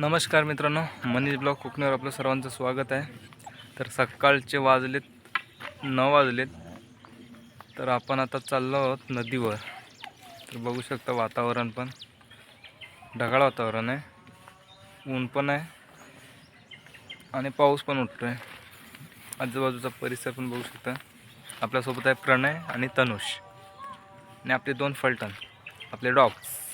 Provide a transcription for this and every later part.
नमस्कार मित्रांनो मनीष ब्लॉग कोकणीवर आपलं सर्वांचं स्वागत आहे. तर सकाळचे वाजलेत नऊ वाजलेत. तर आपण आता चाललो आहोत नदीवर. तर बघू शकता वातावरण पण. ढगाळ वातावरण आहे. ऊन पण आहे. आणि पाऊस पण उठतो आहे आजूबाजूचा परिसर पण बघू शकता. आपल्यासोबत आहे प्रणय आणि तनुष. आणि आपले दोन फलटण आपले डॉग्स.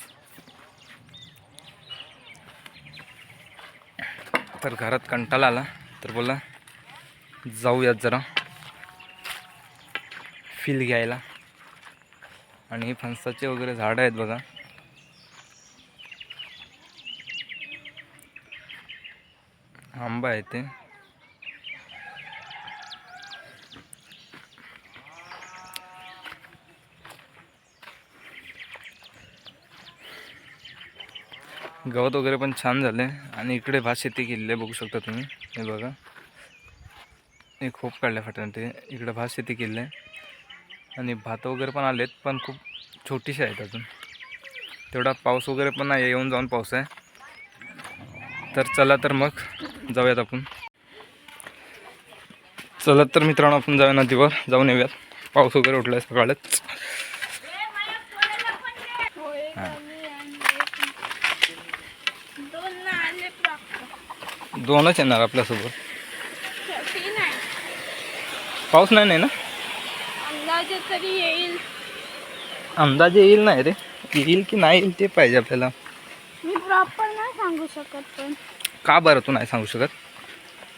तर घरात कंटाळा आला. तर बोला जाऊयात जरा. फील घ्यायला. आणि हे फणसाचे वगैरे झाडं आहेत बघा. आंबा आहे ते. गवत वगैरे पण छान झाले आणि इकडे भात शेती केलेली आहे बघू शकता तुम्ही. हे बघा. हे खूप काढल्या फाट्यानं ते. इकडे भात शेती केलेली आहे. आणि भात वगैरे पण आलेत पण खूप छोटीशी आहेत अजून. तेवढा पाऊस वगैरे पण नाही येऊन जाऊन पाऊस आहे. तर चला तर मग जाऊयात आपण. चला तर मित्रांनो आपण जाऊया नदीवर. जाऊन येऊयात. पाऊस वगैरे उठला आहे सकाळच. दोनच येणार आपल्यासोबत. पाऊस नाही नाही ना? अंदाजे तरी येईल. अंदाजे येईल नाही रे. येईल की नाही येईल ते पाहिजे आपल्याला. मी प्रॉपर नाही सांगू शकत पण. का बरं तू नाही सांगू शकत?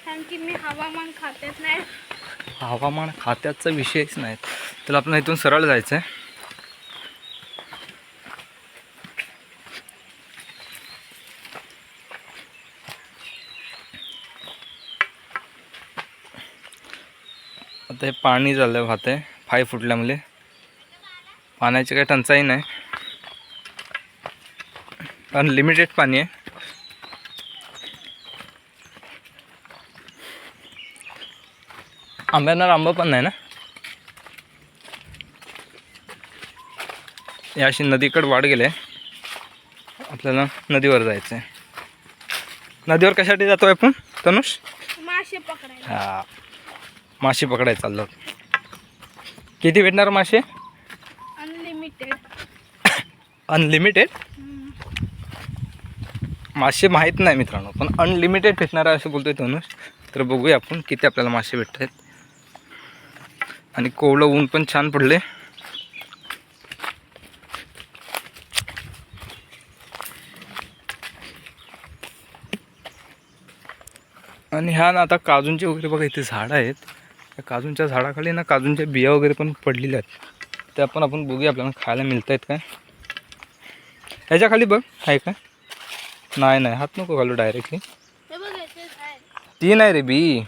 कारण की मी हवामान खात्यात नाही. हवामान खात्याचा विषयच नाही. तर आपण इथून सरळ जायचं आहे आता हे पाणी झालं वाहत आहे फाय फुटल्यामुळे पाण्याची काही टंचाई नाही. अनलिमिटेड पाणी आहे. आंब्यांना आंबा पण नाही ना? या अशी नदीकडे वाढ गेले आपल्याला नदीवर जायचं आहे नदीवर कशासाठी जातो आपण तनुष? मासे पकडायला. हा. मासे पकडायला चाललो. किती भेटणार मासे? अनलिमिटेड अनलिमिटेड मासे माहीत नाही मित्रांनो पण अनलिमिटेड भेटणार आहे असं बोलतोय तनुष तर बघूया आपण किती आपल्याला मासे भेटत आहेत आणि कोवळं ऊन पण छान पडले आणि ह्या ना आता काजूंचे वगैरे बघा इथे झाडं आहेत. त्या काजूंच्या झाडाखाली ना काजूंच्या बिया वगैरे पण पडलेल्या आहेत. त्या पण आपण बघूया आपल्याला खायला मिळत आहेत काय. ह्याच्या खाली बघ आहे काय नाही नाही हात नको घालू डायरेक्टली हे ती नाही रे बी.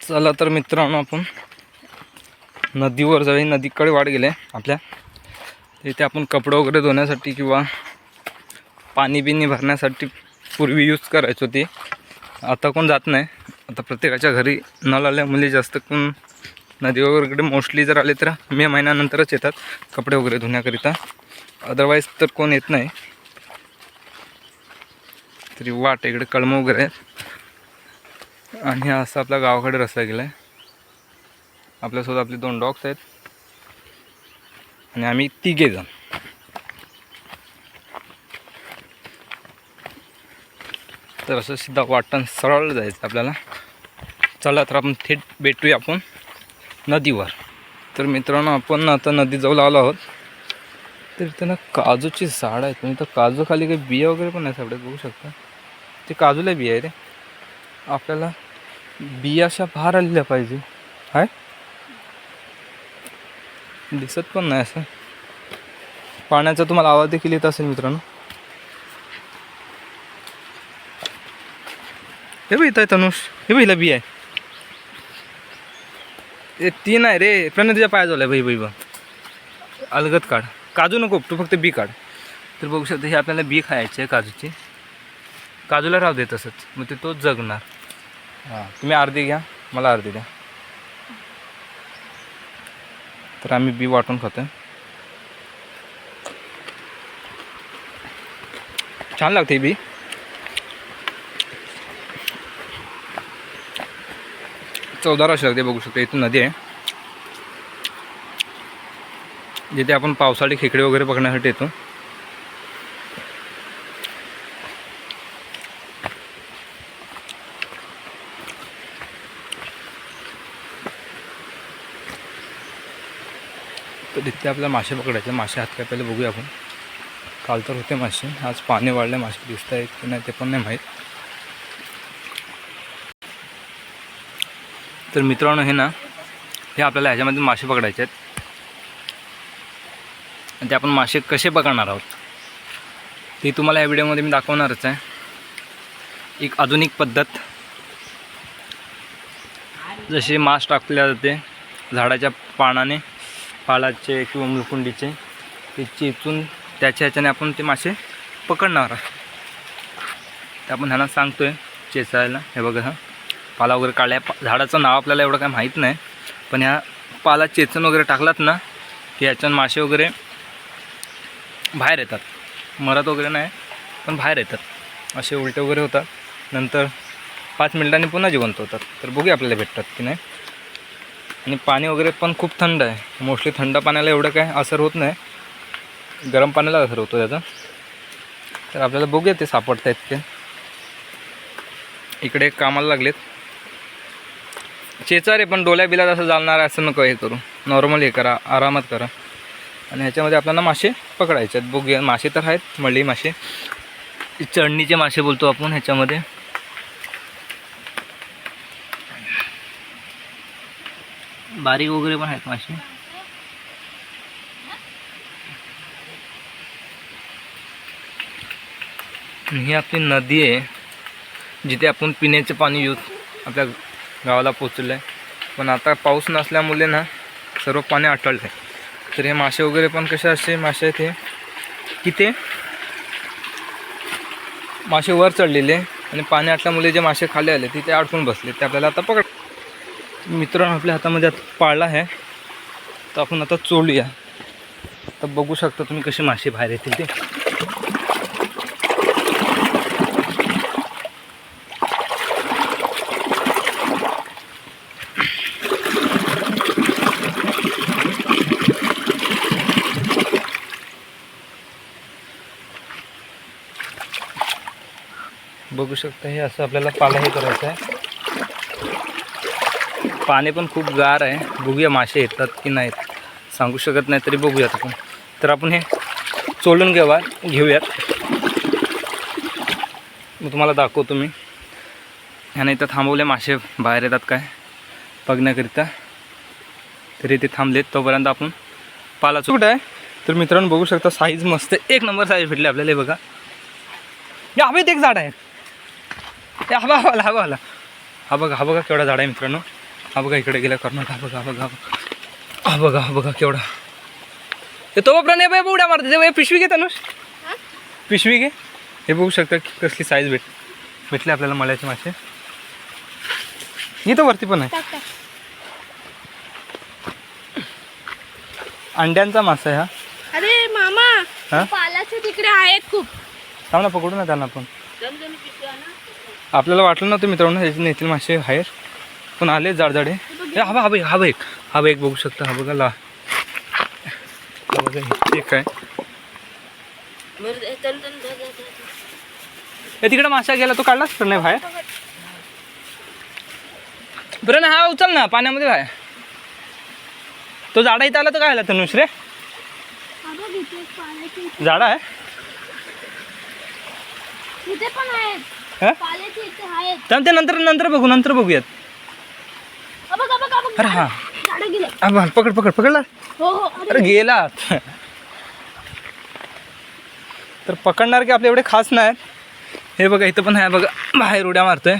चला तर मित्रांनो आपण नदीवर जाऊ नदीकडे वाढ गेले आपल्या. तिथे आपण कपडे वगैरे धुण्यासाठी किंवा पाणी बिनी भरण्यासाठी पूर्वी यूज करायचो ते. आता कोण जात नाही. आता प्रत्येकाच्या घरी नळ आल्यामुळे जास्त कोण नदी वगैरे मोस्टली जर आले तर मे महिन्यानंतरच येतात कपडे वगैरे धुण्याकरिता. अदरवाईज तर कोण येत नाही. तरी वाट इकडे कळमं वगैरे आहेत. आणि हा असा गावाकडे रस्ता गेला आहे आपल्यासोबत आपले दोन डॉग्स आहेत. आणि आम्ही तिघे जण. तर असं सिद्धा वाटण सरळ जायचं आपल्याला. चला तर आपण थेट भेटूया आपण नदीवर. तर मित्रांनो आपण आता नदी जाऊ आलो आहोत. तर त्यांना काजूची झाड आहेत. तुम्ही तर काजू खाली काही बिया वगैरे पण नाही सापडत बघू शकता. ते काजूला बिया आहे रे आपल्याला बिया अशा बाहेर आलेल्या पाहिजे. हाय? दिसत पण नाही असं. पाण्याचा तुम्हाला आवाज देखील येत असेल मित्रांनो. हे बघ इथं आहे तनुष. हे बघ हिला बी आहे. ए ती नाही रे. प्रणय तुझ्या पाया झालाय बाई बाई बा अलगत काढ. काजू नको तू फक्त बी काढ. तर बघू शकता हे आपल्याला बी खायचे आहे काजूची. काजूला राहू दे तसंच. मग ते तोच जगणार. हां तुम्ही अर्धी घ्या. मला अर्धी द्या. तर आम्ही बी वाटून खातो छान लागते बी. चौदार अशी लागते बघू शकता इथून नदी आहे. जिथे आपण पावसाळी खेकडे वगैरे पकडण्यासाठी येतो. तर तिथे आपल्याला मासे पकडायचे. मासे हात काय पहिले बघूया आपण. काल तर होते मासे आज पाणी वाढले मासे दिसत आहेत की नाही ते पण नाही माहीत. तर मित्रांनो हे ना हे आपल्याला ह्याच्यामध्ये मासे पकडायचे आहेत. आणि ते आपण मासे कसे पकडणार आहोत ते तुम्हाला या व्हिडिओमध्ये मी दाखवणारच आहे. एक आधुनिक पद्धत. जसे मास टाकल्या जाते झाडाच्या पानाने पालाचे किंवा मुलकुंडीचे ते चेचून त्याच्या ह्याच्याने आपण ते मासे पकडणार आहे ते आपण ह्यांना सांगतो आहे चेचायला. हे बघा हा. पाला वगैरे काढल्या. झाडाचं नाव आपल्याला एवढं काय माहीत नाही. पण ह्या पाला चेचून वगैरे टाकलात ना की ह्याच्यानं मासे वगैरे बाहेर येतात. मरत वगैरे नाही पण बाहेर येतात. असे उलटे वगैरे होतात. नंतर पाच मिनिटांनी पुन्हा जिवंत होतात. तर बघूया आपल्याला भेटतात की नाही. आणि पाणी वगैरे पण खूप थंड आहे. मोस्टली थंड पाण्याला एवढं काय असर होत नाही. गरम पाण्याला असर होतो त्याचा. तर आपल्याला बघूया ते सापडत आहेत ते. इकडे कामाला लागलेत. चेचा रे पण डोल्या बिलात असं जालणार आहे असं नको हे करू. नॉर्मल हे करा आरामात करा. आणि ह्याच्यामध्ये आपल्याला मासे पकडायचे आहेत. बघूया मासे तर आहेत मळली मासे. चढणीचे मासे बोलतो आपण ह्याच्यामध्ये. बारीक वगैरे पण आहेत मासे. ही आपली नदी आहे जिथे आपण पिण्याचे पाणी यूज आपल्या गावाला पोचलं आहे पण आता पाऊस नसल्यामुळे ना सर्व पाणी आटळलं आहे तर हे मासे वगैरे पण कसे असे मासे आहेत हे? की ते मासे वर चढलेले आणि पाणी आटल्यामुळे जे मासे खाली आले तिथे अडकून बसले. ते आपल्याला आता पकड मित्रांनो आपल्या हातामध्ये आता पाळला आहे. तर आपण आता चोळूया तर बघू शकता तुम्ही कसे मासे बाहेर येतील ते. बघू शकता हे असं आपल्याला पाला हे करायचं आहे. पाणी पण खूप गार आहे. बघूया मासे येतात की नाहीत. सांगू शकत नाही तरी बघूयात आपण. तर आपण हे चोलून घेवा घेऊयात. मग तुम्हाला दाखवतो मी. ह्याने इथं थांबवले मासे बाहेर येतात काय? बघण्याकरिता. तरी ते थांबलेत. तोपर्यंत आपण पाला कुठं आहे? तर मित्रांनो बघू शकता साईज मस्त आहे. एक नंबर साईज भेटली आपल्याला बघा. या हवेत एक झाड आहे. या हवा हवाला हवा आला हा बघा. हा बघा केवढा झाड आहे मित्रांनो. हा बघा इकडे गेला कर्नाटक हा बघा हा बघा हा बघा. हा बघा हा बघा केवढा. ते तो प्रणय बाई उड्या मारते. ते बाई पिशवी घे तनुष. हा? पिशवी घे. हे बघू शकता की कसली साईज भेट भेटले आपल्याला मळ्याचे मासे. इथं वरती पण आहे. अंड्यांचा मासा आहे हा. अरे मामा हा? पालाचे तिकडे आहेत खूप. थांब ना पकडू ना त्यांना पण आपल्याला वाटलं नव्हतं मित्रांनो ह्याचे नेतील मासे बाहेर. पण आले जाडजाडे. हे हवा हवा एक. हा एक एक बघू शकता हा बघा ला. बघा एक आहे. हे तिकडे मासा गेला तो काढलाच तर नाही बाहेर. बरं ना हा उचल ना पाण्यामध्ये बाहेर. तो झाडा इथं आला तर काय आला तर रे? झाडा आहे. इथे तर ते नंतर नंतर बघू नंतर बघूयात. हा अरे हा. हा, पकड पकड पकडला? अरे अरे गेला. तर पकडणार की आपले एवढे खास नाहीत? हे बघा इथं पण आहे बघा. बाहेर उड्या मारतोय.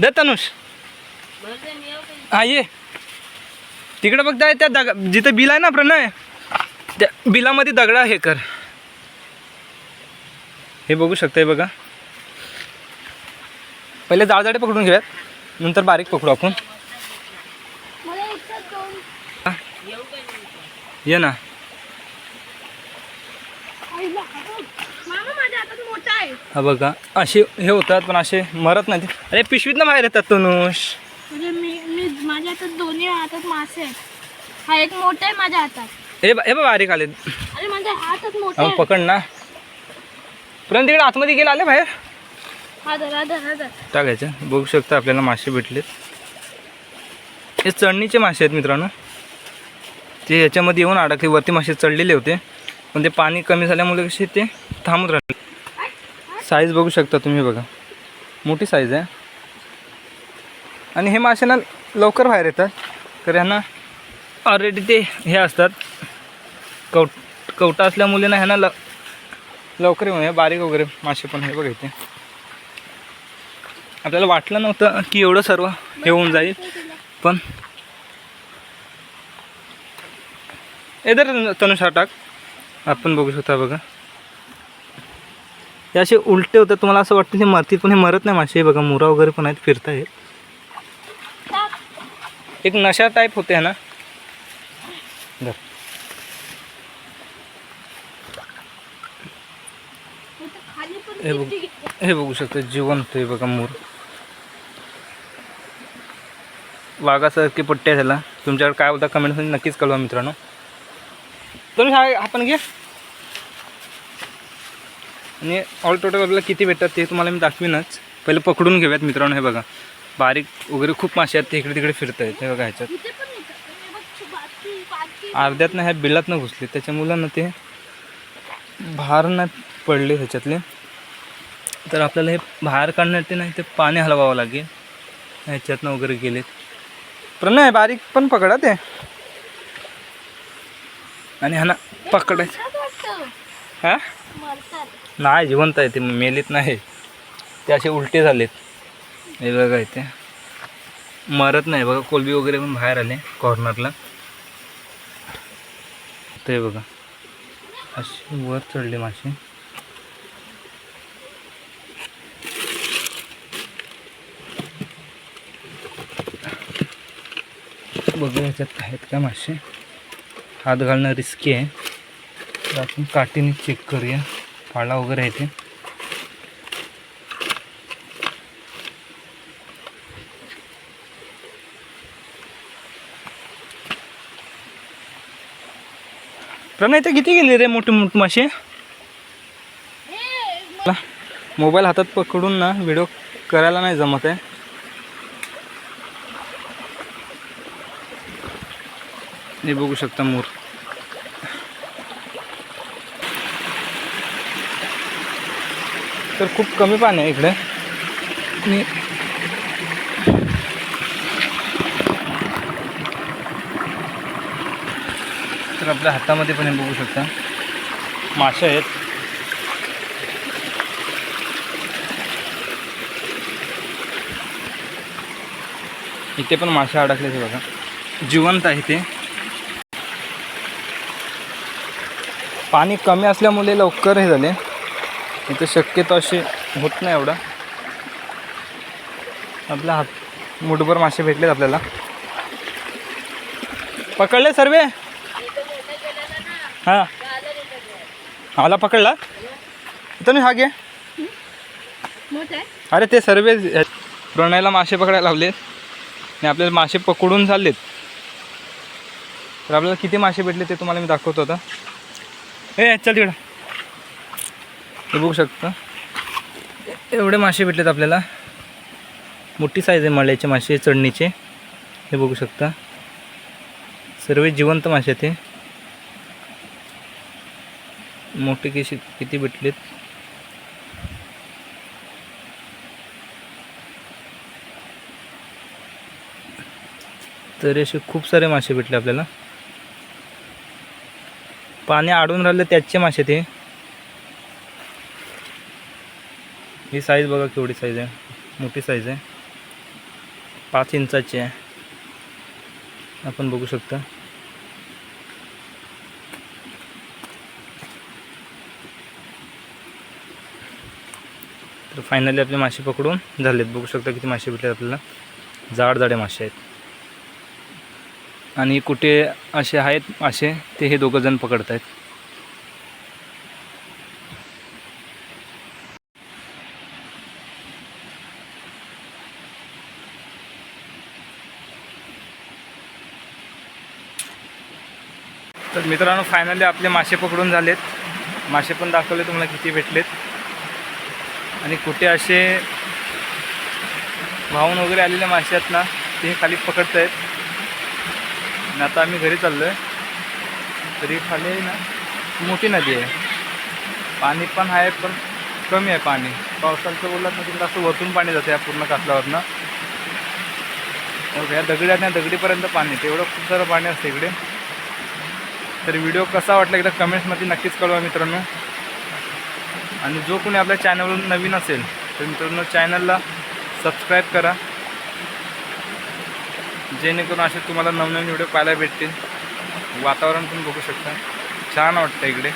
दे तनुष. हा ये. तिकडे बघताय त्या दग जिथे बिल आहे ना प्रणय? त्या बिलामध्ये दगडा हे कर. हे बघू शकताय बघा. पहिले जाळजाडे पकडून घेऊयात. नंतर बारीक पकडू आपण. ये ना. हा बघ. हा असे हे होतात पण असे मरत नाही अरे पिशवीत ना बाहेर येतात तनुष. माझ्या हातात दोन्ही हातात मासे आहेत. हा एक मोठा आहे माझ्या हातात. हे ब- हे बारीक आले अरे माझ्या हातात मोठा आहे पकड ना. पर्यंत तिकडे आतमध्ये गेला आले बाहेर. टाकायचं. बघू शकता आपल्याला मासे भेटलेत. हे चढणीचे मासे आहेत मित्रांनो. ते याच्यामध्ये येऊन अडकले वरती मासे चढलेले होते. पण ते पाणी कमी झाल्यामुळे कसे ते थांबत राहिले. साईज बघू शकता तुम्ही बघा. मोठी साईज आहे. आणि हे मासे ना लवकर बाहेर येतात. तर ह्यांना ऑलरेडी ते हे असतात. कवट कवटा असल्यामुळे ना ह्यांना ल लवकर येऊन हे बारीक वगैरे मासे पण हे बघायचे आपल्याला वाटलं नव्हतं की एवढं सर्व हे होऊन जाईल पण येदर तनुषा टाक. आपण बघू शकता बघा. हे असे उलटे होतात तुम्हाला असं वाटतं ते मरतील पण हे मरत नाही मासे. बघा मुरा वगैरे पण आहेत फिरत आहेत एक नशा टाईप होते ना? हे बघू हे बघू शकता जिवंत आहे बघा मोर. वाघासारखी पट्टी आहे त्याला तुमच्याकडे काय होता कमेंटमध्ये नक्कीच कळवा मित्रांनो. तुम्ही हा आपण घे आणि ऑल टोटल आपल्याला किती भेटतात ते तुम्हाला मी दाखवीनच. पहिले पकडून घेऊयात मित्रांनो हे बघा. बारीक वगैरे खूप मासे आहेत ते इकडे तिकडे फिरत आहेत हे बघा ह्याच्यात बाकी- अर्ध्यातनं ह्या बिलातनं घुसले त्याच्यामुळं ना ते बाहेर नाही पडले ह्याच्यातले. तर आपल्याला हे बाहेर काढण्यासाठी नाही ते पाणी हलवावं लागेल. ह्याच्यातनं वगैरे गेलेत. प्रणय बारीक पण पकडा ते. आणि ह्याना पकडायचं मरतात हा? नाही जिवंत आहे ते मेलीत नाही. ते असे उलटे झालेत. हे बघा इथे. मरत नाही. बघा कोलबी वगैरे पण बाहेर आले कॉर्नरला ते बघा. असे वर चढले मासे बघू ह्याच्यात आहेत का मासे. हात घालणं रिस्की आहे. तर आपण काठीने चेक करूया. पाला वगैरे आहे ते. प्रणय ते किती गेले रे मोठे मोठे मासे? मोबाईल हातात पकडून ना व्हिडिओ करायला नाही जमत आहे. हे बघू शकता मोर. तर खूप कमी पाणी आहे इकडे. आणि तर आपल्या हातामध्ये पण हे बघू शकता. मासे आहेत. इथे पण मासे अडकले ते बघा. जिवंत आहे ते. पाणी कमी असल्यामुळे लवकर हे झाले. इथे शक्यतो असे होत नाही एवढा. आपल्या हात मुठभर मासे भेटलेत आपल्याला. पकडले सर्वे? हां. आला पकडला? इथं हा घे. अरे ते सर्व प्रणयला मासे पकडायला लावलेत. आणि आपल्याला मासे पकडून झालेत तर आपल्याला किती मासे भेटले ते तुम्हाला मी दाखवतो आता. ए चल तिकडं. हे बघू शकता. एवढे मासे भेटलेत आपल्याला. मोठी साईज आहे मळ्याचे मासे चढणीचे. हे बघू शकता. सर्व जिवंत मासे ते मोठे किशी किती भेटलेत? तर असे खूप सारे मासे भेटले आपल्याला. पाणी आडून राहिलं त्याचे मासे ते. ही साईज बघा केवढी साईज आहे. मोठी साईज आहे. पाच इंचाची आहे. आपण बघू शकता. तर फायनली आपले मासे पकडून झालेत. बघू शकता किती मासे भेटले आपल्याला. जाड जाडे मासे आहेत. आणि कुठे असे आहेत असे ते हे दोघंजण पकडत आहेत तर मित्रांनो फायनली आपले मासे पकडून झालेत. मासे पण दाखवले तुम्हाला किती भेटलेत. आणि कुठे असे वाहून वगैरे आलेले मासे आहेत ना ते खाली पकडत आहेत आणि आता आम्ही घरी चाललो आहे तरी खाली ना मोठी नदी आहे. पाणी पण आहे पण कमी आहे पाणी. पावसाचं बोललात ना तिकडं असं वरतून पाणी जातं या पूर्ण कातल्यावरनं मग या दगडी आहेत ना दगडीपर्यंत पाणी तेवढं खूप सारं पाणी असतं इकडे. तर व्हिडिओ कसा वाटला एकदा कमेंट्समध्ये नक्कीच कळवा मित्रांनो. आणि जो कोणी आपल्या चॅनलवरून नवीन असेल तर मित्रांनो चॅनलला सबस्क्राईब करा. जेणेकरून असे तुम्हाला नवनवीन व्हिडिओ पाहायला भेटतील. वातावरण पण बघू शकता. छान वाटतं इकडे.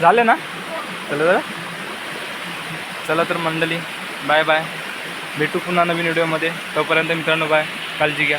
झाले ना? चला जरा. चला तर मंडळी बाय बाय भेटू पुन्हा नवीन व्हिडिओमध्ये तोपर्यंत मित्रांनो बाय काळजी घ्या.